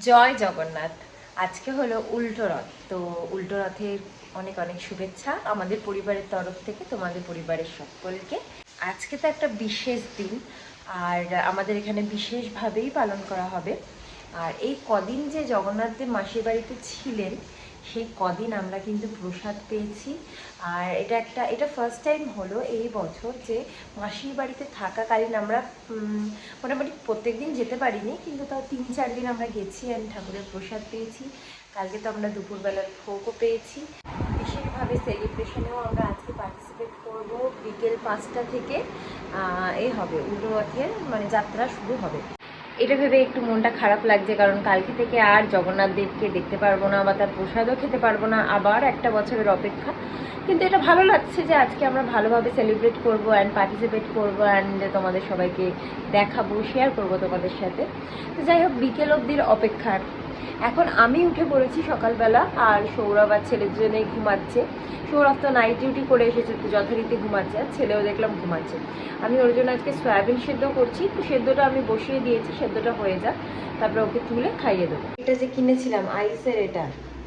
জয় জগন্নাথ। আজকে হলো উল্টো রথ। তো উল্টো রথের অনেক অনেক শুভেচ্ছা আমাদের পরিবারের তরফ থেকে, তোমাদের পরিবারের সকলকে। আজকে তো একটা বিশেষ দিন, আর আমাদের এখানে বিশেষভাবেই পালন করা হবে। আর এই কদিন যে জগন্নাথ দেব মাসির বাড়িতে ছিলেন সেই কদিন আমরা কিন্তু প্রসাদ পেয়েছি। আর এটা একটা, এটা ফার্স্ট টাইম হলো এই বছর যে মাসির বাড়িতে থাকাকালীন আমরা মোটামুটি প্রত্যেক দিন যেতে পারিনি, কিন্তু তাও তিন চার দিন আমরা গেছি অ্যান্ড ঠাকুরের প্রসাদ পেয়েছি। কালকে তো আমরা দুপুরবেলার ভোগও পেয়েছি। বিশেষভাবে সেলিব্রেশনেও আমরা আজকে পার্টিসিপেট করব বিকেল পাঁচটা থেকে। এ হবে উল্টো মানে যাত্রা শুরু হবে। এটা ভেবে একটু মনটা খারাপ লাগছে, কারণ কালকে থেকে আর জগন্নাথ দেবকে দেখতে পারব না বা তার প্রসাদও খেতে পারব না, আবার একটা বছরের অপেক্ষা। কিন্তু এটা ভালো লাগছে যে আজকে আমরা ভালোভাবে সেলিব্রেট করব অ্যান্ড পার্টিসিপেট করব অ্যান্ড তোমাদের সবাইকে দেখাবো শেয়ার করব তোমাদের সাথে। তো যাই হোক, বিকেল অবধির অপেক্ষা এখন আমি উঠে পড়েছি সকালবেলা, আর সৌরভ আর ছেলের জন্যই ঘুমাচ্ছে। সৌরভ তো নাইট ডিউটি করে এসেছে যথারীতি ঘুমাচ্ছে, আর ছেলেও দেখলাম ঘুমাচ্ছে। আমি ওর জন্য আজকে সয়াবিন সেদ্ধ করছি, তো সেদ্ধটা আমি বসিয়ে দিয়েছি, সেদ্ধটা হয়ে যাক, তারপরে ওকে তুলে খাইয়ে দেবো। এটা যে কিনেছিলাম আইসের এটা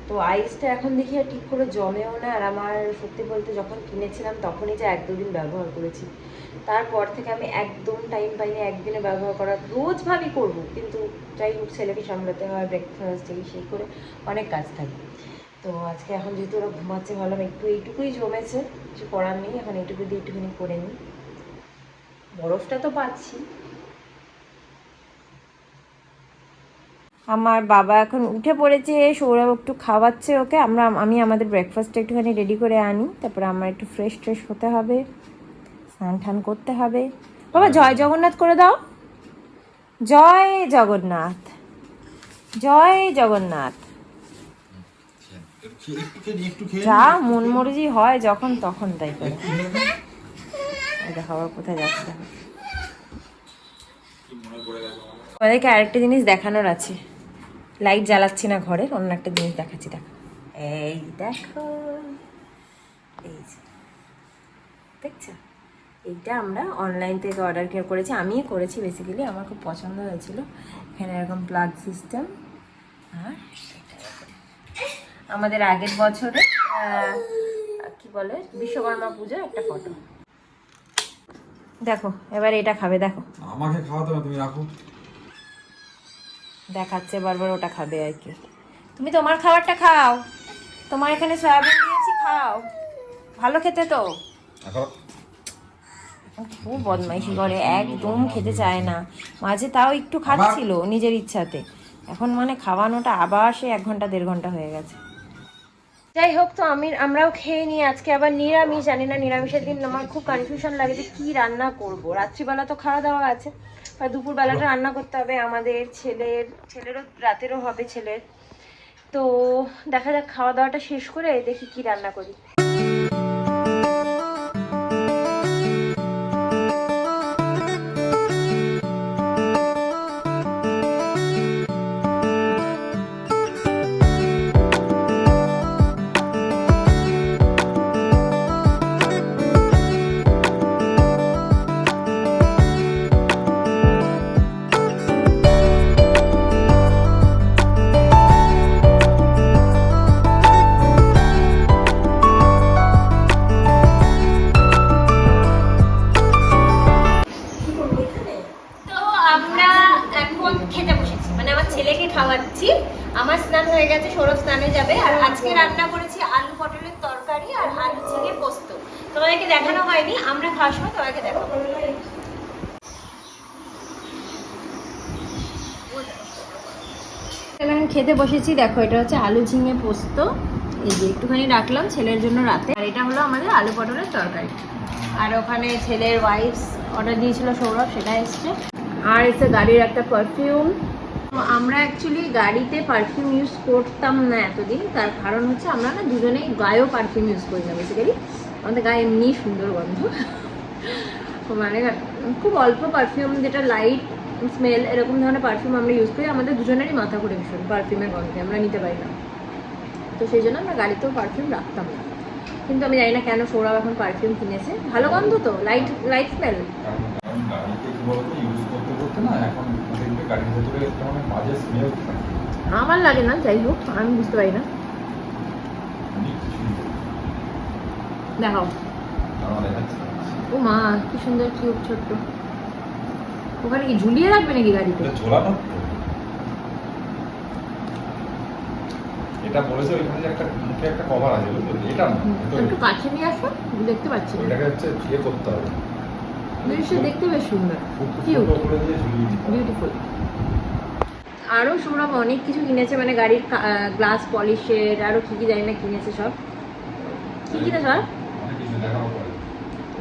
তো আইসটা এখন দেখি আর ঠিক করে জমেও না। আর আমার সত্যি বলতে যখন কিনেছিলাম তখনই যে এক দুদিন ব্যবহার করেছি। তারপর থেকে আমি একদম টাইম পাইনি, একদিনে ব্যবহার করার। রোজ ভাবি করব, কিন্তু যাই হোক, ছেলেকে সামলাতে হয় ব্রেকফাস্ট এই সেই করে অনেক কাজ থাকে। তো আজকে এখন যেহেতু ওরা ঘুমাচ্ছে, ভাবলাম একটু এইটুকুই জমেছে, কিছু করার নেই। এখন এইটুকু দিয়ে একটুখানি করে নিই। বরফটা তো পাচ্ছি। আমার বাবা এখন উঠে পড়েছে সৌরভ একটু খাওয়াচ্ছে ওকে। আমরা আমি আমাদের ব্রেকফাস্টটা একটুখানি রেডি করে আনি তারপরে আমার একটু ফ্রেশ ট্রেশ হতে হবে স্নান টান করতে হবে। বাবা জয় জগন্নাথ করে দাও। জয় জগন্নাথ। জয় জগন্নাথ। যা মন মর্জি হয় যখন তখন তাই করে। এটা খাবার কোথায় যাচ্ছে? আমাদেরকে আরেকটা জিনিস দেখানোর আছে। লাইট জ্বালাচ্ছি না ঘরে অন্য একটা জিনিস দেখাচ্ছি, দেখো। এই দেখো, এই দেখছ? এইটা আমরা অনলাইন থেকে অর্ডার করেছি, আমিই করেছি বেসিক্যালি আমার খুব পছন্দ হয়েছিল। এখানে এরকম প্লাগ সিস্টেম আর আমাদের আগের বছরে কি বলে, বিশ্বকর্মা পুজোর একটা ফটো দেখো, এবার এটা খাবে, দেখো। আমাকে খাওয়াতে তুমি রাখো। দেখাচ্ছে বারবার ওটা খাবে আর কি। তুমি তোমার খাবারটা খাও। তোমার এখানে সয়াবিন দিয়েছি খাও। ভালো খেতে তো। খুব বদমাইশি করে একদম খেতে চায় না। মাঝে তাও একটু খাচ্ছিল নিজের ইচ্ছাতে। এখন মানে খাওয়ানোটা আবার সে এক ঘণ্টা দেড় ঘণ্টা হয়ে গেছে। যাই হোক তো আমি আমরাও খেয়ে নিই আজকে আবার নিরামিষ জানি না নিরামিষের দিন আমার খুব কনফিউশন লাগে যে কী রান্না করব। রাত্রিবেলা তো খাওয়া দাওয়া আছে। দুপুরবেলাটা রান্না করতে হবে আমাদের ছেলের, ছেলেরও রাতেরও হবে ছেলের। তো দেখা যাক, খাওয়া দাওয়াটা শেষ করে দেখি কি রান্না করি। গেছে সৌরভ স্নানে যাবে। আর আজকে রান্না করেছি আলু পটলের তরকারি আর আলু ঝিঙে পোস্ত। তোমাদেরকে দেখানো হয়নি আমরা খাওয়ার সময় তোমাকে দেখাবো। আমি খেতে বসেছি দেখো এটা হচ্ছে আলু ঝিঙে পোস্ত। এই যে একটুখানি রাখলাম ছেলের জন্য রাতে। আর এটা হলো আমাদের আলু পটলের তরকারি। আর ওখানে ছেলের ওয়াইফ অর্ডার দিয়েছিল সৌরভ সেটা এসছে। আর এসে গাড়ির একটা পারফিউম আমরা অ্যাকচুয়ালি গাড়িতে পারফিউম ইউজ করতাম না এতদিন। তার কারণ হচ্ছে আমরা না দুজনেই গায়েও পারফিউম ইউজ করি না বেসিক্যালি আমাদের গায়ে এমনি সুন্দর গন্ধ। মানে খুব অল্প পারফিউম যেটা লাইট স্মেল এরকম ধরনের পারফিউম আমরা ইউজ করি। আমাদের দুজনেরই মাথা ঘুরে ভীষণ পারফিউমের গন্ধে, আমরা নিতে পারি না। তো সেই জন্য আমরা গাড়িতেও পারফিউম রাখতাম না। কিন্তু আমি জানি না কেন সৌরভ এখন পারফিউম কিনেছে। ভালো গন্ধ তো লাইট লাইট স্মেল গাড়ির ভেতরে মানে বাজে স্মেল আমার লাগে না যাই হোক আমি বুঝতে পারি না। দেখাও। ও মা কি সুন্দর কিউট ছোট্ট। ওখানে কি ঝুলিয়ে রাখবে নাকি গাড়িতে? ঝোলানো এটা বলেছে ওইখানে একটা মুখে একটা কভার আছে বুঝলি? এটা না একটু কাছে নিয়ে আসো দেখতে পাচ্ছি ওইটাকে হচ্ছে ইয়ে করতে হবে। দেখতে বেশ সুন্দর। হবে। বিউটিফুল আরও সৌরভ অনেক কিছু কিনেছে মানে গাড়ির গ্লাস পলিশের আরও কী কী জানি না কিনেছে সব। কী কিনে সব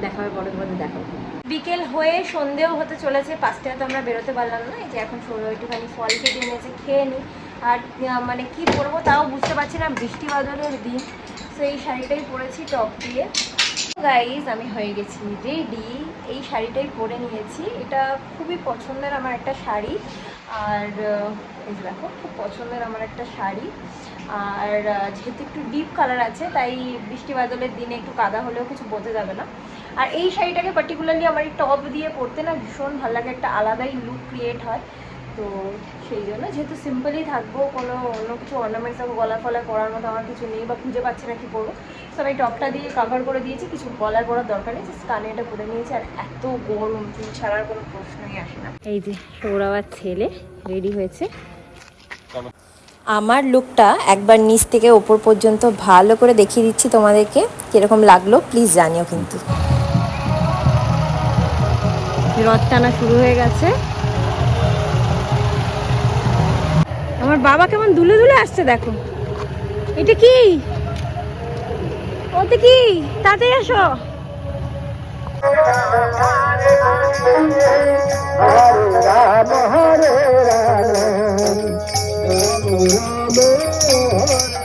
দেখাবো পরে। তোমাদের দেখাবো। বিকেল হয়ে সন্ধেও হতে চলেছে পাঁচটায় তো আমরা বেরোতে পারলাম না এই যে এখন সৌরভ একটুখানি ফল কেটে এনেছে খেয়ে নিই আর মানে কি পরবো তাও বুঝতে পারছি না বৃষ্টি বাদলের দিন তো এই শাড়িটাই পরেছি টপ দিয়ে। গাইজ আমি হয়ে গেছি রেডি এই শাড়িটাই পরে নিয়েছি এটা খুবই পছন্দের আমার একটা শাড়ি। আর এই যে দেখো, খুব পছন্দের আমার একটা শাড়ি। আর যেহেতু একটু ডিপ কালার আছে, তাই বৃষ্টি বাদলের দিনে একটু কাদা হলেও কিছু বোঝা যাবে না। আর এই শাড়িটাকে পার্টিকুলারলি আমার এই টপ দিয়ে পরতে না ভীষণ ভালো লাগে একটা আলাদাই লুক ক্রিয়েট হয়। তো সেই জন্য যেহেতু সিম্পলই থাকব কোনো অন্য কিছু অর্নামেন্টস বা গলা ফলা করার মতো আমার কিছু নেই বা খুঁজে পাচ্ছি না কি করব তো আমি টপটা দিয়ে কাভার করে দিয়েছি কিছু গলার পরার দরকার নেই জাস্ট কানে এটা পরে নিয়েছি আর এত গরম চুল ছাড়ার কোনো প্রশ্নই আসে না। এই যে সৌরভার ছেলে রেডি হয়েছে। আমার লুকটা একবার নিচ থেকে ওপর পর্যন্ত ভালো করে দেখিয়ে দিচ্ছি তোমাদেরকে কীরকম লাগল প্লিজ জানিও কিন্তু। রথ টানা শুরু হয়ে গেছে। আমার বাবা কেমন দুলে দুলে আসছে দেখো। এটা কি? ওতে কি? তাতে আসো। আমরা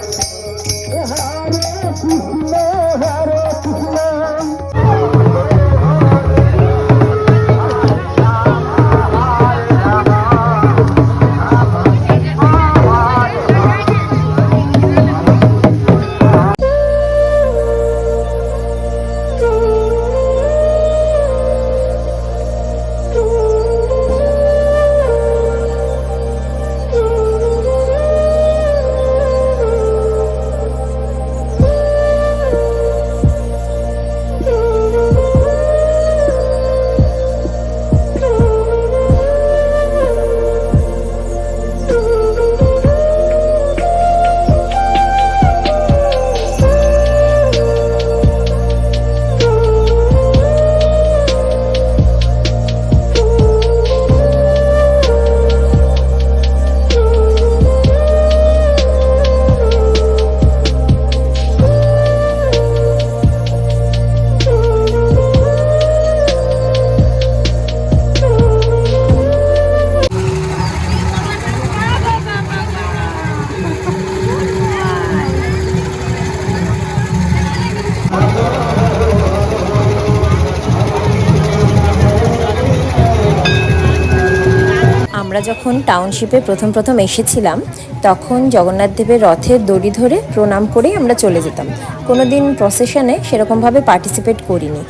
যখন টাউনশিপে প্রথম প্রথম এসেছিলাম, তখন জগন্নাথ দেবের রথের দড়ি ধরে প্রণাম করেই আমরা চলে যেতাম। কোনো দিন প্রসেশনে সেরকমভাবে পার্টিসিপেট করিনি।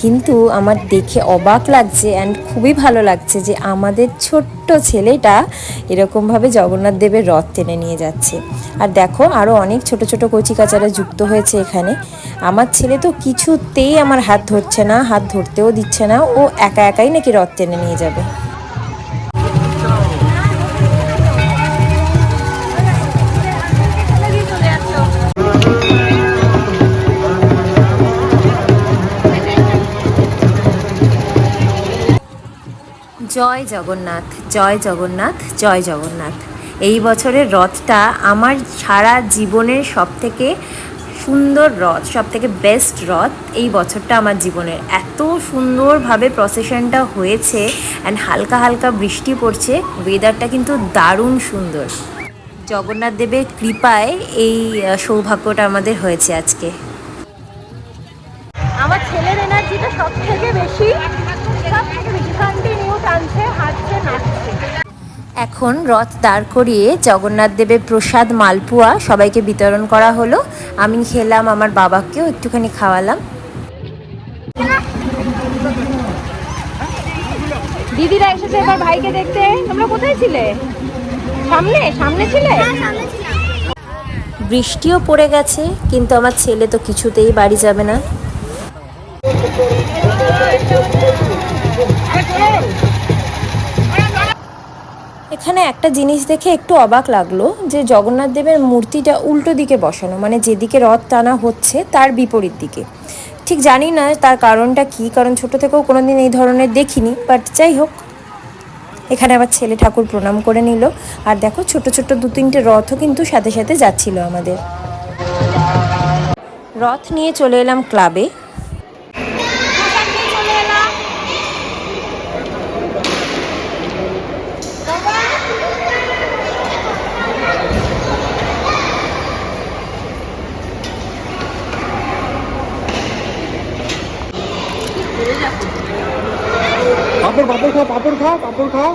কিন্তু আমার দেখে অবাক লাগছে অ্যান্ড খুবই ভালো লাগছে যে আমাদের ছোট্ট ছেলেটা এরকমভাবে জগন্নাথ দেবের রথ টেনে নিয়ে যাচ্ছে। আর দেখো আরও অনেক ছোট ছোট কচিকাচারা যুক্ত হয়েছে এখানে। আমার ছেলে তো কিছুতেই আমার হাত ধরছে না, হাত ধরতেও দিচ্ছে না, ও একা একাই নাকি রথ টেনে নিয়ে যাবে। জয় জগন্নাথ জয় জগন্নাথ জয় জগন্নাথ। এই বছরের রথটা আমার সারা জীবনের সব থেকে সুন্দর রথ সব থেকে বেস্ট রথ এই বছরটা আমার জীবনের। এত সুন্দরভাবে প্রসেশনটা হয়েছে অ্যান্ড হালকা হালকা বৃষ্টি পড়ছে ওয়েদারটা কিন্তু দারুণ সুন্দর। জগন্নাথ দেবের কৃপায় এই সৌভাগ্যটা আমাদের হয়েছে আজকে। আমার ছেলের এনার্জিটা সব থেকে বেশি। এখন রথ দাঁড় করিয়ে জগন্নাথ দেবের প্রসাদ মালপুয়া সবাইকে বিতরণ করা হলো। আমি খেলাম আমার বাবাকেও একটুখানি খাওয়ালাম। দিদিরা এসেছে এবার ভাইকে দেখতে। তোমরা কোথায় ছিলে? সামনে? সামনে ছিলে? বৃষ্টিও পড়ে গেছে কিন্তু আমার ছেলে তো কিছুতেই বাড়ি যাবে না। এখানে একটা জিনিস দেখে একটু অবাক লাগল যে জগন্নাথ দেবের মূর্তিটা উল্টো দিকে বসানো মানে যেদিকে রথ টানা হচ্ছে তার বিপরীত দিকে। ঠিক জানি না তার কারণটা কি, কারণ ছোট থেকেও কোনোদিন এই ধরনের দেখিনি, বাট যাই হোক। এখানে আবার ছেলে ঠাকুর প্রণাম করে নিল। আর দেখো ছোট ছোট দু তিনটে রথও কিন্তু সাথে সাথে যাচ্ছিল আমাদের। রথ নিয়ে চলে এলাম ক্লাবে পাপড় পাপড় খাও পাপড় খাও।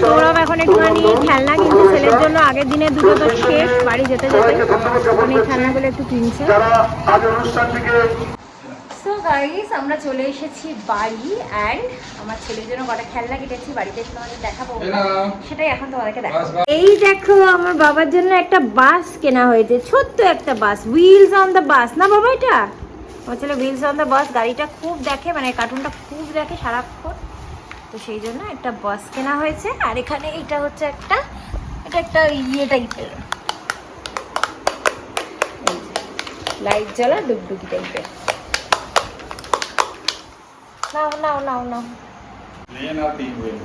সৌরভ এখন একটুখানি খেলনা কিনছে ছেলের জন্য আগের দিনে দুটো তো শেষ বাড়ি যেতে যেতে। এখন এই খেলনাগুলো একটু কিনছে। গাইস আমরা চলে এসেছি বাড়ি অ্যান্ড আমার ছেলের জন্য কটা খেলনা কেটেছি বাড়িতে এসে তোমাদের দেখাবো। সেটাই এখন তোমাদেরকে দেখাবো। এই দেখো আমার বাবার জন্য একটা বাস কেনা হয়েছে ছোট্ট একটা bus wheels on the bus না বাবা এটা? আমার ছেলে হুইলস অন দ্য বাস গাড়িটা খুব দেখে মানে কার্টুনটা খুব দেখে সারাক্ষণ। তো সেই জন্য একটা বাস কেনা হয়েছে আর এখানে এটা হচ্ছে একটা এটা একটা ইয়ে টাইপের লাইট জ্বলা ডুগডুগি টাইপের নাও নাও নাও নাও। প্লেন আর পেঙ্গুইন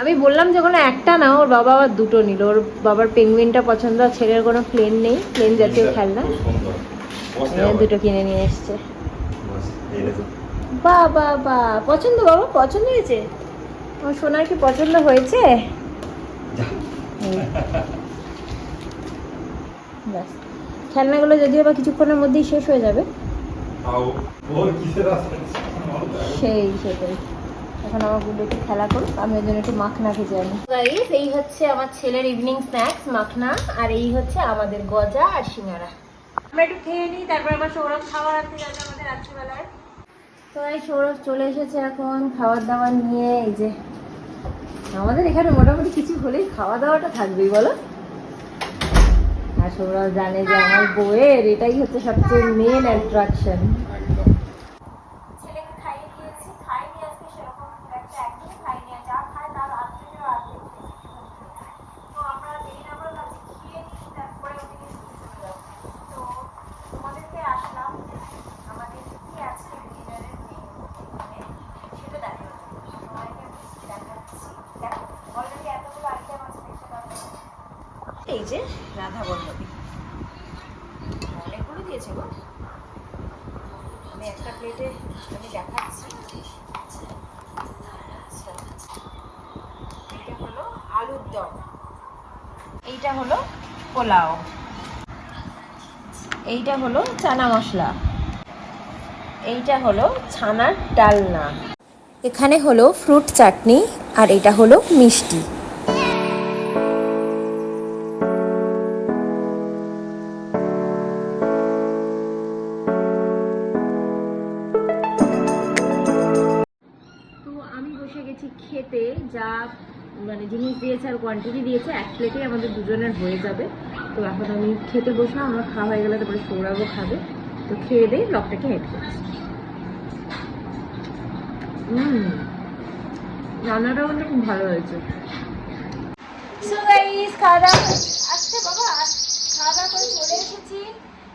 আমি বললাম যে কোনো একটা না ওর বাবা আবার দুটো নিল। ওর বাবার পেঙ্গুইনটা পছন্দ আর ছেলের কোনো প্লেন নেই প্লেন জাতীয় খেলনা। দুটো কিনে নিয়ে এসছে। বা বা বা পছন্দ বাবা পছন্দ হয়েছে? আমার সোনার কি পছন্দ হয়েছে? হুম। ব্যাস। খেলনাগুলো যদিও বা কিছুক্ষণের মধ্যেই শেষ হয়ে যাবে। ওর কিসের সেই সেটাই। এখন আমারগুলো একটু খেলা করুক আমি ওই জন্য একটু মাখনা খেতে আনি গাইস এই হচ্ছে আমার ছেলের ইভিনিং স্ন্যাক্স মাখনা আর এই হচ্ছে আমাদের গজা আর সিঙ্গারা। আমরা একটু খেয়ে নিই তারপর আবার সৌরভ খাবার আনতে যাবে আমাদের রাত্রিবেলায়। তো এই সৌরভ চলে এসেছে এখন খাবার দাবার নিয়ে এই যে আমাদের এখানে মোটামুটি কিছু হলেই খাওয়া দাওয়াটা থাকবেই বলো? আর সৌরভ জানে যে আমার বউয়ের এটাই হচ্ছে সবচেয়ে মেন অ্যাট্রাকশন ছেলেকে খাইয়ে দিয়েছি খাইনি আজকে সেরকম খুব একটা একদমই খাইনি আর যা খায় তার আর্ধেকেরও আর্ধেক খেয়েছি। তো আমরা যেদিন আমরা ভাবছি খেয়ে নিই তারপরে ওদিকে চলে যাব। তো তোমাদেরকে আসলাম আমাদের কি আছে ডিনারের মেনু সেটা দেখার জন্য সবাইকে আমি দেখাচ্ছি দেখো অলরেডি এতগুলো আইটেম আছে দেখতে পাচ্ছ এই যে রাধা বল্লভী। অনেকগুলো দিয়েছে গো। আমি একটা প্লেটে আমি দেখাচ্ছি। আচ্ছা। এটা হলো আলুর দম। এইটা হলো পোলাও। এইটা হলো চানা মশলা। এইটা হলো ছানার ডালনা। এখানে হলো ফ্রুট চাটনি আর এটা হলো মিষ্টি। কোয়ান্টিটি দিয়েছে এক প্লেটেই আমাদের দুজনের হয়ে যাবে। তো এখন আমি খেতে বসলাম আমার খাওয়া হয়ে গেলে তারপরে সৌরভও খাবে। তো খেয়ে দিয়ে লকটাকে হেড করছি। হুম রান্নাটাও কিন্তু খুব ভালো হয়েছে। সো গাইস খাওয়া দাওয়া আচ্ছা বাবা। খাওয়া দাওয়া করে চলে এসেছি।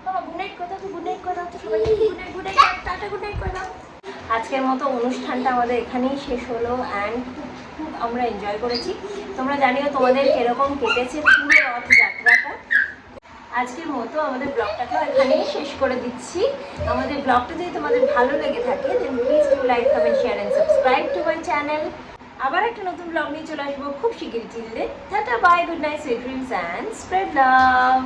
বাবা গুড নাইট কথা তো গুড নাইট কথা তো সবাইকে good night good night tata good night কথা আজকের মতো অনুষ্ঠানটা আমাদের এখানেই শেষ হলো অ্যান্ড খুব আমরা এনজয় করেছি। তোমরা জানিও তোমাদের কীরকম কেটেছে পুরো রথযাত্রাটা। আজকের মতো আমাদের ব্লগটাকেও এখানেই শেষ করে দিচ্ছি। আমাদের ব্লগটা যদি তোমাদের ভালো লেগে থাকে then please do like comment share and subscribe to my channel আবার একটা নতুন ব্লগ নিয়ে চলে আসব খুব শিগগিরই। চিনলে tata bye good night sweet dreams and spread love